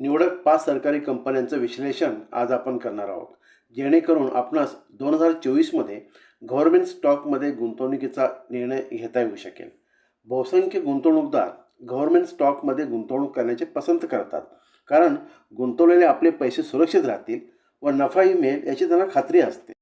निवडक पाच सरकारी कंपन्यांचं विश्लेषण आज आपण करणार आहोत. जेणेकरून आपणास दोन हजार चोवीसमध्ये गव्हर्मेंट स्टॉकमध्ये गुंतवणुकीचा निर्णय घेता येऊ शकेल. बहुसंख्य गुंतवणूकदार गव्हर्मेंट स्टॉकमध्ये गुंतवणूक करण्याचे पसंत करतात. कारण गुंतवलेले आपले पैसे सुरक्षित राहतील व नफाही मिळेल याची त्यांना खात्री असते.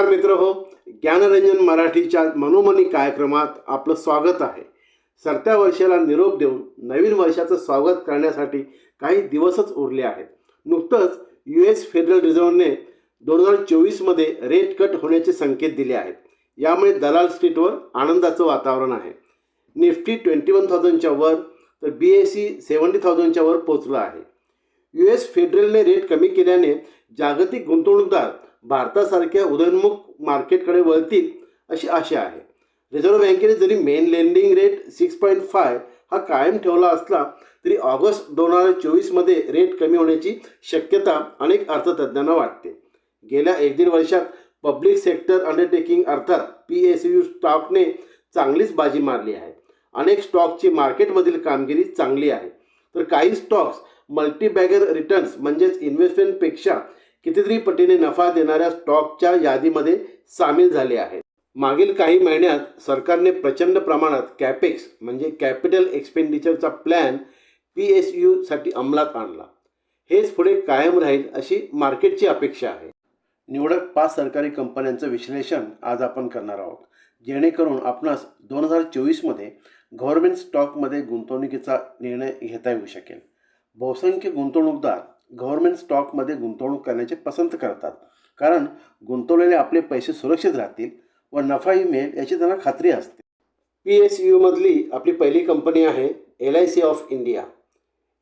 नमस्कार मित्र हो ज्ञानरंजन मराठीच्या मनोमनी कार्यक्रमात आपलं स्वागत आहे. सरत्या वर्षाला निरोप देऊन नवीन वर्षाचं स्वागत करण्यासाठी काही दिवसच उरले आहेत. नुकतंच यू एस फेडरल रिझर्व्हने दोन हजार चोवीसमध्ये रेट कट होण्याचे संकेत दिले आहेत. यामुळे दलाल स्ट्रीटवर आनंदाचं वातावरण आहे. निफ्टी ट्वेंटी वन थाउजंडच्या वर तर बी एस सी सेवन्टी थाउजंडच्या वर पोचलं आहे. यू एस फेडरलने रेट कमी केल्याने जागतिक गुंतवणूकदार भारतासारख्या उदयोन्मुख मार्केटकडे वळतील अशी आशा आहे. रिझर्व्ह बँकेने जरी main lending rate six point five हा कायम ठेवला असला तरी ऑगस्ट दोन हजार चोवीसमध्ये रेट कमी होण्याची शक्यता अनेक अर्थतज्ज्ञांना वाटते. गेल्या एक दीड वर्षात पब्लिक सेक्टर अंडरटेकिंग अर्थात पी एस यू स्टॉकने चांगलीच बाजी मारली आहे. अनेक स्टॉकची मार्केटमधील कामगिरी चांगली आहे. तर काही स्टॉक्स मल्टीबॅगर रिटर्न्स म्हणजेच इन्व्हेस्टमेंटपेक्षा कितीतरी पटीने नफा देणाऱ्या स्टॉकच्या यादीमध्ये सामील झाले आहेत. मागील काही महिन्यात सरकारने प्रचंड प्रमाणात कॅपेक्स म्हणजे कॅपिटल एक्सपेंडिचरचा प्लॅन पी एस यूसाठी अंमलात आणला. हेच पुढे कायम राहील अशी मार्केटची अपेक्षा आहे. निवडक पाच सरकारी कंपन्यांचं विश्लेषण आज आपण करणार आहोत. जेणेकरून आपणास दोन हजार चोवीसमध्ये गव्हर्मेंट स्टॉकमध्ये गुंतवणुकीचा निर्णय घेता येऊ शकेल. बहुसंख्य गुंतवणूकदार गव्हर्नमेंट स्टॉकमध्ये गुंतवणूक करण्याचे पसंत करतात. कारण गुंतवलेले आपले पैसे सुरक्षित राहतील व नफाही मिळेल याची त्यांना खात्री असते. पी एस यूमधली आपली पहिली कंपनी आहे L I C of India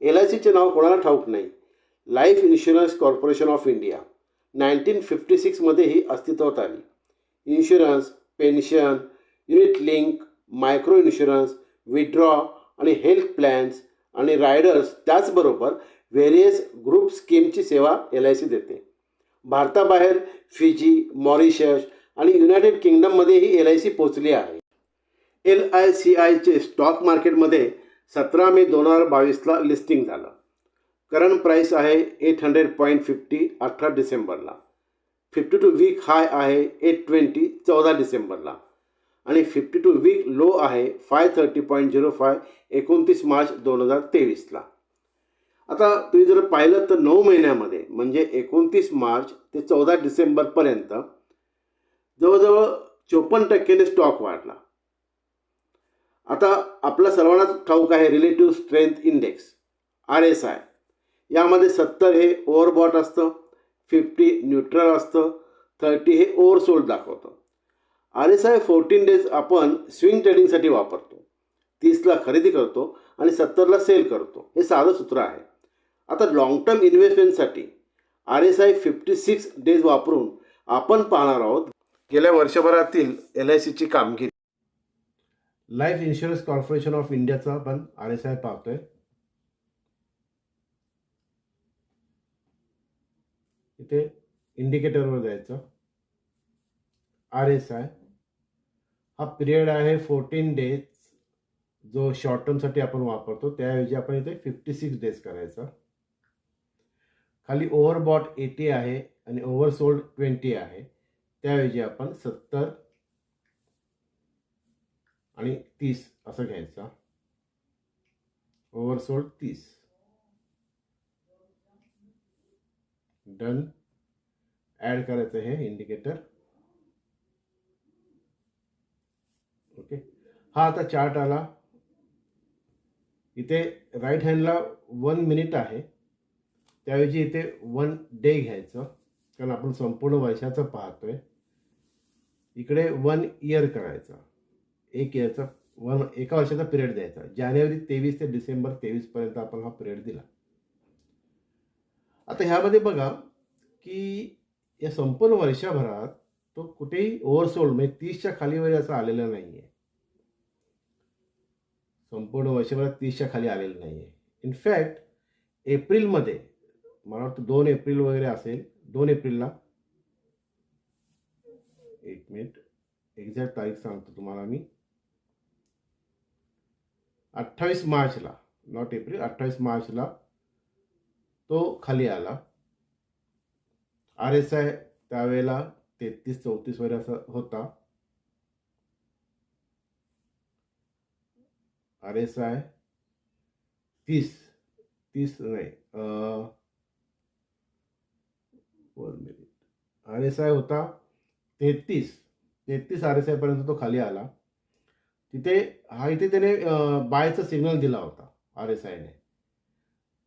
L I सीचे नाव कोणाला ठाऊक नाही. Life insurance corporation of India nineteen fifty सिक्समध्ये ही अस्तित्वात आली. Insurance pension unit link micro insurance withdraw आणि हेल्थ प्लॅन्स आणि रायडर्स त्याचबरोबर व्हेरियस ग्रुप स्कीमची सेवा एल आय सी देते. भारताबाहेर फिजी मॉरिशस आणि युनायटेड किंगडममध्येही एल आय सी पोचली आहे. एल आय सी आयचे स्टॉक मार्केटमध्ये सतरा मे दोन हजार बावीसला लिस्टिंग झालं. करंट प्राईस आहे एट हंड्रेड पॉईंट फिफ्टी अठरा डिसेंबरला फिफ्टी टू वीक हाय आहे एट ट्वेंटी चौदा डिसेंबरला आणि फिफ्टी टू वीक लो आहे five thirty point zero five एकोणतीस मार्च दोन हजार तेवीसला आता तुम्ही जर पाहिलं तर नऊ महिन्यामध्ये म्हणजे एकोणतीस मार्च ते चौदा डिसेंबरपर्यंत जवळजवळ चोपन्न टक्क्याने स्टॉक वाढला. आता आपला सर्वांनाच ठाऊक आहे relative strength index R S I यामध्ये सत्तर हे ओव्हरबॉट असतं फिफ्टी न्यूट्रल असतं थर्टी हे ओव्हरसोल्ड दाखवतं. R S I fourteen days आपण स्विंग ट्रेडिंगसाठी वापरतो. तीसला खरेदी करतो आणि सत्तरला सेल करतो. हे साधं सूत्र आहे. आता long term इन्व्हेस्टमेंटसाठी R S I fifty six days वापरून आपण पाहणार आहोत गेल्या वर्षभरातील एल आय सीची कामगिरी. लाईफ इन्शुरन्स कॉर्पोरेशन ऑफ इंडियाचा आपण आर एस आय पाहतोय. इथे इंडिकेटरवर जायचं. आर एस आय हा पिरियड आहे फोर्टीन डेज जो शॉर्ट टर्मसाठी आपण वापरतो त्याऐवजी आपण इथे फिफ्टी सिक्स डेज करायचा. खाली ओव्हरबॉट एटी आहे आणि ओव्हरसोल्ड ट्वेंटी आहे. त्याऐवजी आपण सत्तर आणि तीस असं घ्यायचा. ओव्हरसोल्ड तीस. डन ॲड करायचं हे इंडिकेटर ओके हा आता चार्ट आला. इथे राईट हँडला वन मिनिट आहे. त्याऐवजी इथे वन डे घ्यायचं. कारण आपण संपूर्ण वर्षाचं पाहतोय. इकडे वन इयर करायचं. एक इयरचा वन एका वर्षाचा पिरियड द्यायचा. जानेवारी तेवीस ते डिसेंबर तेवीसपर्यंत आपण हा पिरियड दिला. आता ह्यामध्ये बघा की या संपूर्ण वर्षभरात तो कुठेही ओव्हरसोल्ड म्हणजे तीसच्या खाली वगैरे असं आलेलं नाही आहे संपूर्ण वर्षभरात तीसच्या खाली आलेलं नाही आहे इनफॅक्ट एप्रिलमध्ये मला वाटतं दोन एप्रिल वगैरे असेल. दोन एप्रिलला. एक मिनिट. एक्झॅक्ट तारीख सांगतो तुम्हाला मी. अठ्ठावीस मार्चला नॉट एप्रिल अठ्ठावीस मार्चला तो खाली आला. आर एस आय त्यावेळेला तेहतीस चौतीस वगैरे असा होता. आर एस आय तीस तीस नाही one minute R S I होता तेहतीस तेहतीस आर एस आयपर्यंत तो खाली आला. तिथे हा इथे त्याने बायचा सिग्नल दिला होता आर एस आयने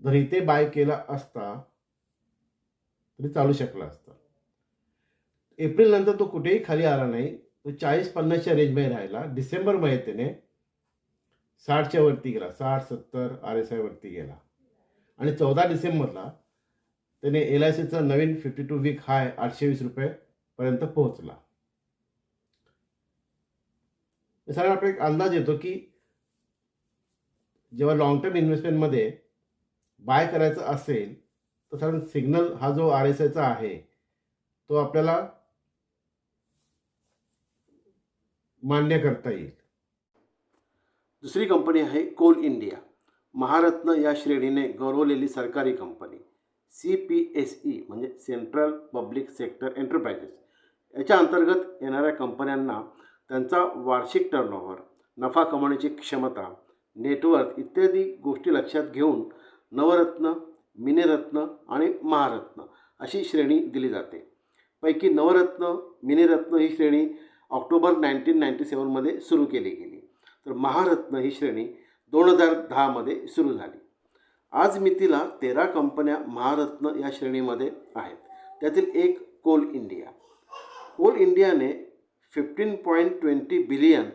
जर इथे बाय केला असता तरी चालू शकला असता. एप्रिल नंतर तो कुठेही खाली आला नाही. तो चाळीस पन्नासच्या रेंजमध्ये राहिला. डिसेंबरमध्ये त्याने साठच्या वरती गेला. साठ सत्तर आर एस आयवरती गेला. आणि चौदा डिसेंबरला त्याने एल आय सीचा नवीन फिफ्टी टू वीक हाय आठशे वीस रुपयेपर्यंत पोहोचला सगळ्या आपला एक अंदाज येतो की जेव्हा लॉंग टर्म इन्व्हेस्टमेंटमध्ये बाय करायचं असेल तर साधारण सिग्नल हा जो आर एस आयचा आहे तो आपल्याला मान्य करता येईल. दुसरी कंपनी आहे कोल इंडिया. महारत्न या श्रेणीने गौरवलेली सरकारी company C P S E म्हणजे सेंट्रल पब्लिक सेक्टर एंटरप्राइजेस. याच्या अंतर्गत येणाऱ्या कंपन्यांना त्यांचा वार्षिक टर्नओव्हर नफा कमवण्याची क्षमता नेटवर्क इत्यादी गोष्टी लक्षात घेऊन नवरत्न मिनिरत्न आणि महारत्न अशी श्रेणी दिली जाते. पैकी नवरत्न मिनिरत्न ही श्रेणी ऑक्टोबर नाईन्टीन नाईन्टी सेवनमध्ये सुरू केली गेली. तर महारत्न ही श्रेणी दोन हजार दहामध्ये सुरू झाली. आज मितीला तेरा कंपन्या महारत्न या श्रेणीमध्ये आहेत. त्यातील एक कोल इंडिया. कोल इंडियाने फिफ्टीन पॉईंट ट्वेंटी बिलियन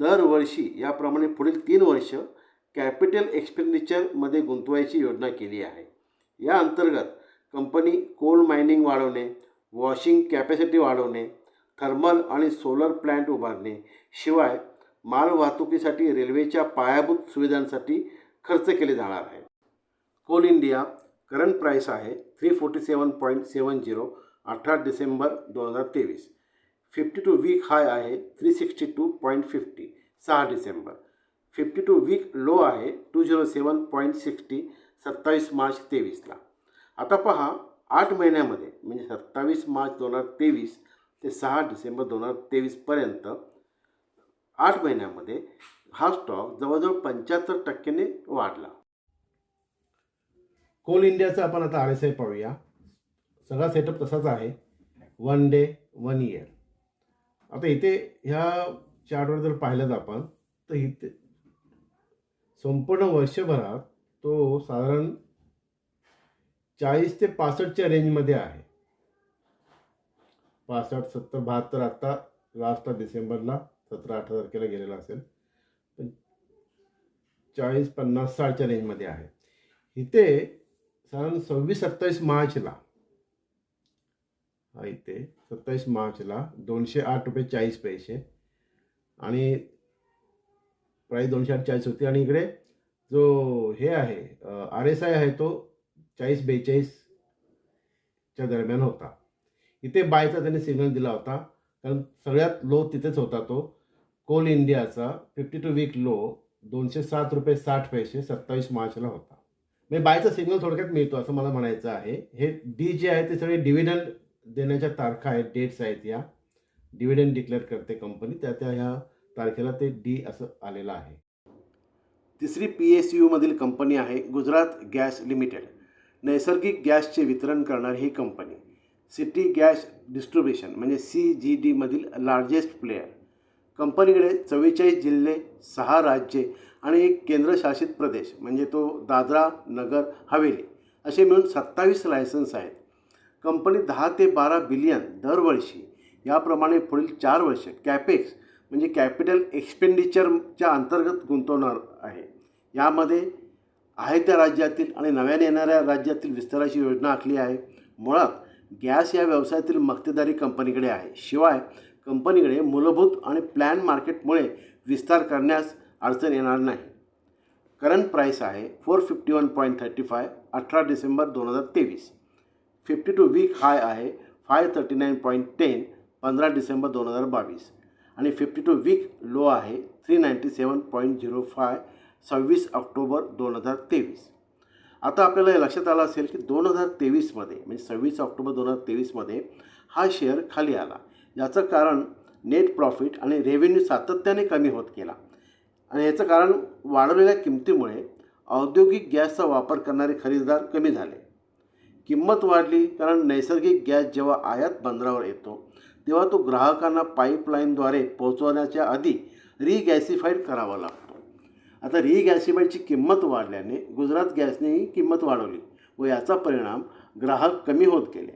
दरवर्षी याप्रमाणे पुढील तीन वर्ष कॅपिटल एक्सपेंडिचरमध्ये गुंतवायची योजना केली आहे. या अंतर्गत कंपनी कोल मायनिंग वाढवणे वॉशिंग कॅपॅसिटी वाढवणे थर्मल आणि सोलर प्लॅन्ट उभारणे शिवाय माल वाहतुकीसाठी रेल्वेच्या पायाभूत सुविधांसाठी खर्च केले जाणार आहे कोल इंडिया करंट प्राईस आहे three forty seven point seven zero अठरा डिसेंबर दोन हजार तेवीस. फिफ्टी टू वीक हाय आहे three sixty two point fifty सहा December. Fifty two week low आहे two zero seven point sixty सत्तावीस मार्च तेवीसला. आता पहा आठ महिन्यामध्ये म्हणजे सत्तावीस मार्च दोन हजार तेवीस ते सहा डिसेंबर दोन हजार तेवीसपर्यंत आठ महिन्यामध्ये हा स्टॉक जवळजवळ पंच्याहत्तर टक्क्याने वाढला. कोल इंडियाचा आपण आता आर एस आय पाहूया. सगळा सेटअप तसाच आहे. वन डे वन इयर आता इथे ह्या चार्टवर जर पाहिलं आपण तर इथे संपूर्ण वर्षभरात तो साधारण चाळीस ते पासष्टच्या रेंजमध्ये आहे. पासष्ट सत्तर बहात्तर आत्ता लास्ट डिसेंबरला सतरा अठरा तारखेला गेलेला असेल. पण चाळीस पन्नास साठच्या रेंजमध्ये आहे. इथे साधारण सव्वीस सत्तावीस मार्चला. हा इथे सत्तावीस मार्चला दोनशे आठ रुपये चाळीस पैसे. आणि प्राईस दोनशे आठ चाळीस होती. आणि इकडे जो हे आहे आर एस आय आहे तो चाळीस बेचाळीसच्या दरम्यान होता. इथे बायचा त्याने सिग्नल दिला होता. कारण सगळ्यात लो तिथेच होता तो. कोल इंडियाचा फिफ्टी टू वीक लो दोनशे सात रुपये साठ पैसे सत्तावीस मार्चला होता. म्हणजे बायचा सिग्नल थोडक्यात मिळतो असं मला म्हणायचं आहे. हे डी जे आहे ते सगळे डिव्हिडंड देण्याच्या तारखा आहेत डेट्स आहेत या. डिव्हिडंड डिक्लेअर करते कंपनी. त्या त्या ह्या तारखेला ते डी असं आलेलं आहे. तिसरी पी एस यूमधील कंपनी आहे गुजरात गॅस लिमिटेड. नैसर्गिक गॅसचे वितरण करणारी ही कंपनी. सिटी गॅस डिस्ट्रीब्युशन म्हणजे सी जी डीमधील लार्जेस्ट प्लेयर कंपनीकडे चव्वेचाळीस जिल्हे सहा राज्ये आणि एक केंद्रशासित प्रदेश म्हणजे तो दादरा नगर हवेली असे मिळून सत्तावीस लायसन्स आहेत. कंपनी दहा ते बारा बिलियन दरवर्षी याप्रमाणे पुढील चार वर्ष कॅपेक्स म्हणजे कॅपिटल एक्सपेंडिचरच्या अंतर्गत गुंतवणार आहे. यामध्ये आहे त्या राज्यातील आणि नव्याने येणाऱ्या राज्यातील विस्ताराची योजना आखली आहे. मुळात गॅस या व्यवसायातील मक्तेदारी कंपनीकडे आहे. शिवाय कंपनीकडे मूलभूत आणि प्लॅन मार्केटमुळे विस्तार करण्यास अडचण येणार नाही. करंट प्राईस आहे four fifty one point thirty five अठरा डिसेंबर दोन हजार तेवीस. फिफ्टी टू वीक हाय आहे five thirty nine point ten पंधरा डिसेंबर दोन हजार बावीस. आणि फिफ्टी टू वीक लो आहे three ninety seven point zero five सव्वीस ऑक्टोबर दोन हजार तेवीस. आता आपल्याला हे लक्षात आलं असेल की दोन हजार तेवीसमध्ये म्हणजे सव्वीस ऑक्टोबर दोन हजार तेवीसमध्ये हा शेअर खाली आला. याचं कारण नेट प्रॉफिट आणि रेव्हेन्यू सातत्याने कमी होत गेला. आणि याचं कारण वाढवलेल्या किमतीमुळे औद्योगिक गॅसचा वापर करणारे खरेदीदार कमी झाले. किंमत वाढली कारण नैसर्गिक गॅस जेव्हा आयात बंदरावर येतो तेव्हा तो ग्राहकांना पाईपलाईनद्वारे पोहोचवण्याच्या आधी रिगॅसिफाईड करावा लागतो. आता रिगॅसिफाईडची किंमत वाढल्याने गुजरात गॅसनेही किंमत वाढवली व याचा परिणाम ग्राहक कमी होत गेले.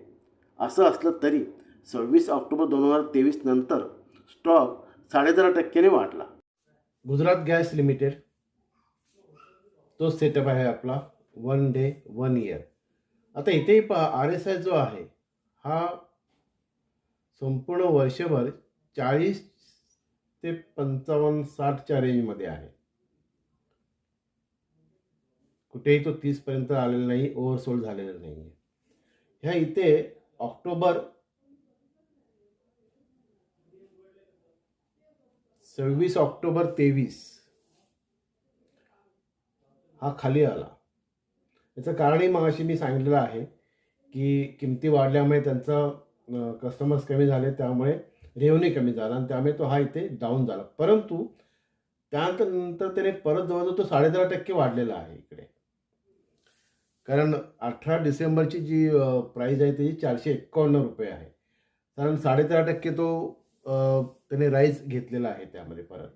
असं असलं तरी सव्वीस ऑक्टोबर दोन हजार तेवीस नंतर स्टॉक साडेदहा टक्क्याने वाढला. गुजरात गॅस लिमिटेड तो सेटअप आहे आपला वन डे वन इयर. आता इथेही पहा आर एस आय जो आहे हा संपूर्ण वर्षभर चाळीस ते पंचावन्न साठच्या रेंजमध्ये आहे. कुठेही तो तीसपर्यंत आलेला नाही ओव्हरसोल्ड झालेला नाही आहे ह्या इथे ऑक्टोबर सव्वीस ऑक्टोबर तेवीस. हा खाली आला. याचं कारणही मगाशी मी सांगितलेलं आहे की किमती वाढल्यामुळे त्यांचा कस्टमर्स कमी झाले त्यामुळे रेव्हन्यू कमी झाला आणि त्यामुळे तो हा इथे डाऊन झाला. परंतु त्यानंतर त्याने परत जवळजवळ तो साडेदहा टक्के वाढलेला आहे इकडे. कारण अठरा डिसेंबरची जी प्राईज आहे ती चारशे एक्कावन्न रुपये आहे. कारण साडेतेरा टक्के तो त्याने राईज घेतलेला आहे त्यामध्ये परत.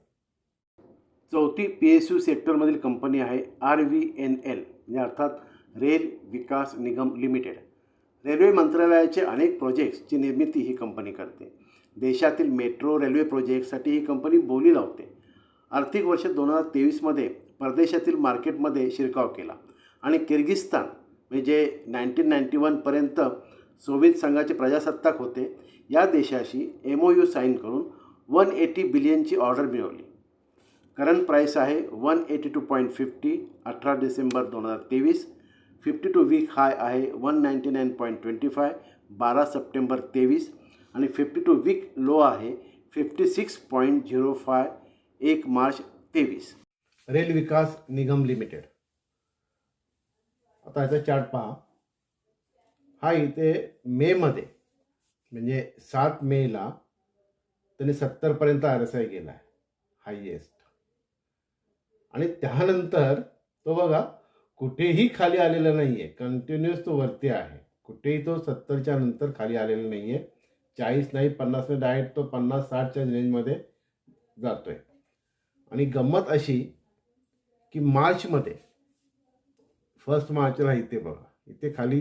चौथी पी एस यू सेक्टरमधील कंपनी आहे आर व्ही एन एल म्हणजे अर्थात rail Vikas Nigam limited. Railway मंत्रालयाचे अनेक प्रोजेक्ट्सची निर्मिती ही कंपनी करते. देशातील मेट्रो रेल्वे प्रोजेक्टसाठी ही कंपनी बोली लावते. आर्थिक वर्ष दोन हजार तेवीसमध्ये परदेशातील मार्केटमध्ये शिरकाव केला. आणि किर्गिस्तान म्हणजे नाईन्टीन नाईन्टी वनपर्यंत सोव्हिएत संघाचे प्रजासत्ताक होते. या देशाशी एम ओ यू साईन करून वन एटी बिलियनची ऑर्डर मिळवली. करंट प्राईस आहे one eighty two point fifty अठरा डिसेंबर दोन हजार तेवीस. फिफ्टी टू वीक हाय आहे one ninety nine point twenty five बारा सप्टेंबर तेवीस. आणि फिफ्टी टू वीक लो आहे fifty six point zero five एक मार्च तेवीस. Rail Vikas Nigam limited. आता याचा चार्ट पहा. हा इथे मेमध्ये म्हणजे सात मेला त्याने सत्तरपर्यंत आर एस आय गेला आहे हायएस्ट आणि त्यानंतर तो बघा कुठेही खाली आलेला नाही आहे कंटिन्युअस तो वरती आहे. कुठेही तो सत्तरच्या नंतर खाली आलेला नाही आहे चाळीस नाही पन्नास डायरेक्ट तो पन्नास साठच्या रेंजमध्ये जातोय. आणि गंमत अशी की मार्चमध्ये फर्स्ट मार्चला इथे बघा इथे खाली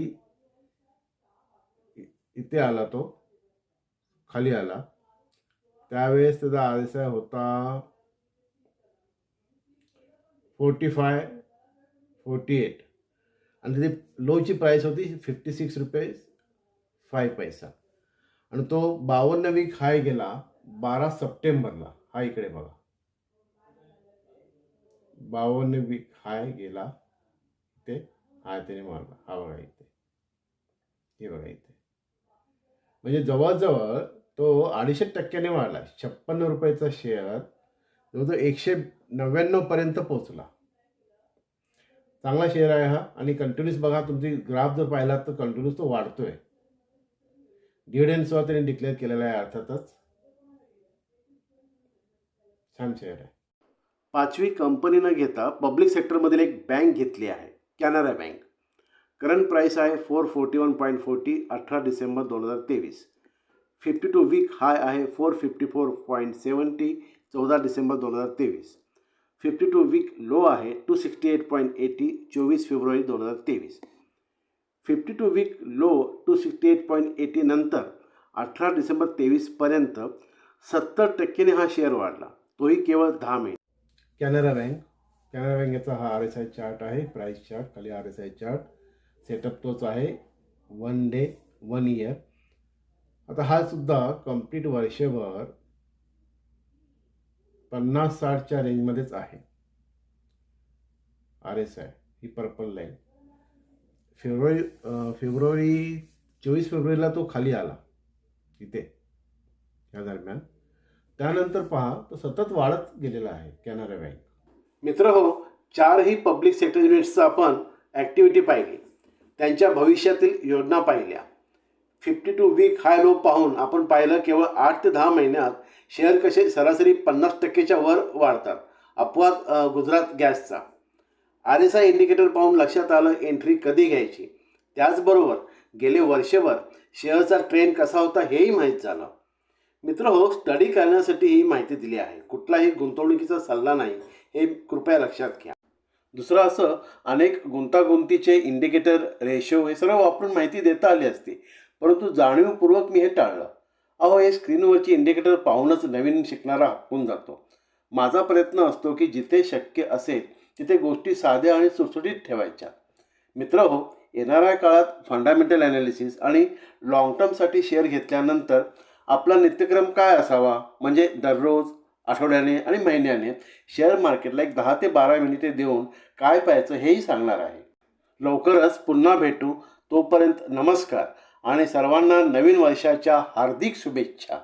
इथे आला तो. खाली आला. त्यावेळेस त्याचा आर होता. फोर्टी फाय फोर्टी एट आणि त्याची लोची प्राईस होती फिफ्टी सिक्स रुपये फाय पैसा आणि तो बावन्न वीक हाय गेला बारा सप्टेंबरला. हा इकडे बघा. बावन्न वीक हाय गेला. ते हाय त्याने मारला. हा बघा इथे. हे बघा इथे. म्हणजे जवळजवळ तो अडीचशे टक्क्याने वाढला. छप्पन्न रुपयाचा शेअर जवळजवळ एकशे नव्याण्णवपर्यंत पोचला पोहोचला. चांगला शेअर आहे हा. आणि कंटिन्युअस बघा तुमची ग्राफ जर पाहिला तर कंटिन्युअस तो वाढतोय. डिव्हिडन्सवर त्याने डिक्लेअर केलेला आहे अर्थातच. छान शेअर आहे. पाचवी कंपनी न घेता पब्लिक सेक्टरमधील एक बँक घेतली आहे. कॅनरा बँक करंट प्राईस आहे four forty one point forty अठरा डिसेंबर दोन हजार तेवीस. फिफ्टी टू वीक हाय आहे four fifty four point seventy चौदा डिसेंबर दोन हजार तेवीस. फिफ्टी टू वीक लो आहे two sixty eight point eighty चोवीस फेब्रुवारी दोन हजार तेवीस. Fifty two week low two sixty eight point eighty नंतर अठरा डिसेंबर तेवीसपर्यंत सत्तर टक्क्याने हा शेअर वाढला. तोही केवळ दहा मिनिट कॅनरा बँक कॅनरा बँकेचा हा आर एस आय चार्ट आहे प्राईस चार्ट खाली R S I chart setup तोच आहे. वन डे वन इयर आता हा सुद्धा कंप्लीट वर्षभर पन्नास साठच्या रेंजमध्येच आहे. आर एस आय ही पर्पल लाईन फेब्रुवारी फेब्रुवारी चोवीस फेब्रुवारीला तो खाली आला. इथे या दरम्यान. त्यानंतर पहा तो सतत वाढत गेलेला आहे कॅनरा बँक मित्र हो चारही पब्लिक सेक्टर युनिट्सचं आपण ॲक्टिव्हिटी पाहिली. त्यांच्या भविष्यातील योजना पाहिल्या. Fifty two week high low पाहून आपण पाहिलं केवळ आठ ते दहा महिन्यात शेअर कसे सरासरी पन्नास टक्केच्या वर वाढतात. अपवाद गुजरात गॅसचा. आर एस आय इंडिकेटर पाहून लक्षात आलं एंट्री कधी घ्यायची. त्याचबरोबर गेले वर्षभर शेअरचा ट्रेंड कसा होता हेही माहीत झालं. मित्र हो स्टडी करण्यासाठी ही माहिती दिली आहे. कुठलाही गुंतवणुकीचा सल्ला नाही हे कृपया लक्षात घ्या. दुसरं असं अनेक गुंतागुंतीचे इंडिकेटर रेशो हे सर्व वापरून माहिती देता आली असती. परंतु जाणीवपूर्वक मी हे टाळलं. अहो हे स्क्रीनवरची इंडिकेटर पाहूनच नवीन शिकणारा हक्कून जातो. माझा प्रयत्न असतो की जिथे शक्य असेल तिथे गोष्टी साध्या आणि सुटसुटीत ठेवायच्या. मित्र हो येणाऱ्या काळात फंडामेंटल ॲनालिसिस आणि लॉंग टर्मसाठी शेअर घेतल्यानंतर आपला नित्यक्रम काय असावा? म्हणजे दररोज आठवड्याने आणि महिन्याने शेअर मार्केटला एक दहा ते बारा मिनिटे देऊन काय पाहायचं हेही सांगणार आहे. लवकरच पुन्हा भेटू. तोपर्यंत नमस्कार आणि सर्वांना नवीन वर्षाच्या हार्दिक शुभेच्छा.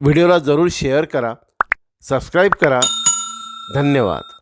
व्हिडिओला जरूर शेअर करा. सबस्क्राईब करा. धन्यवाद.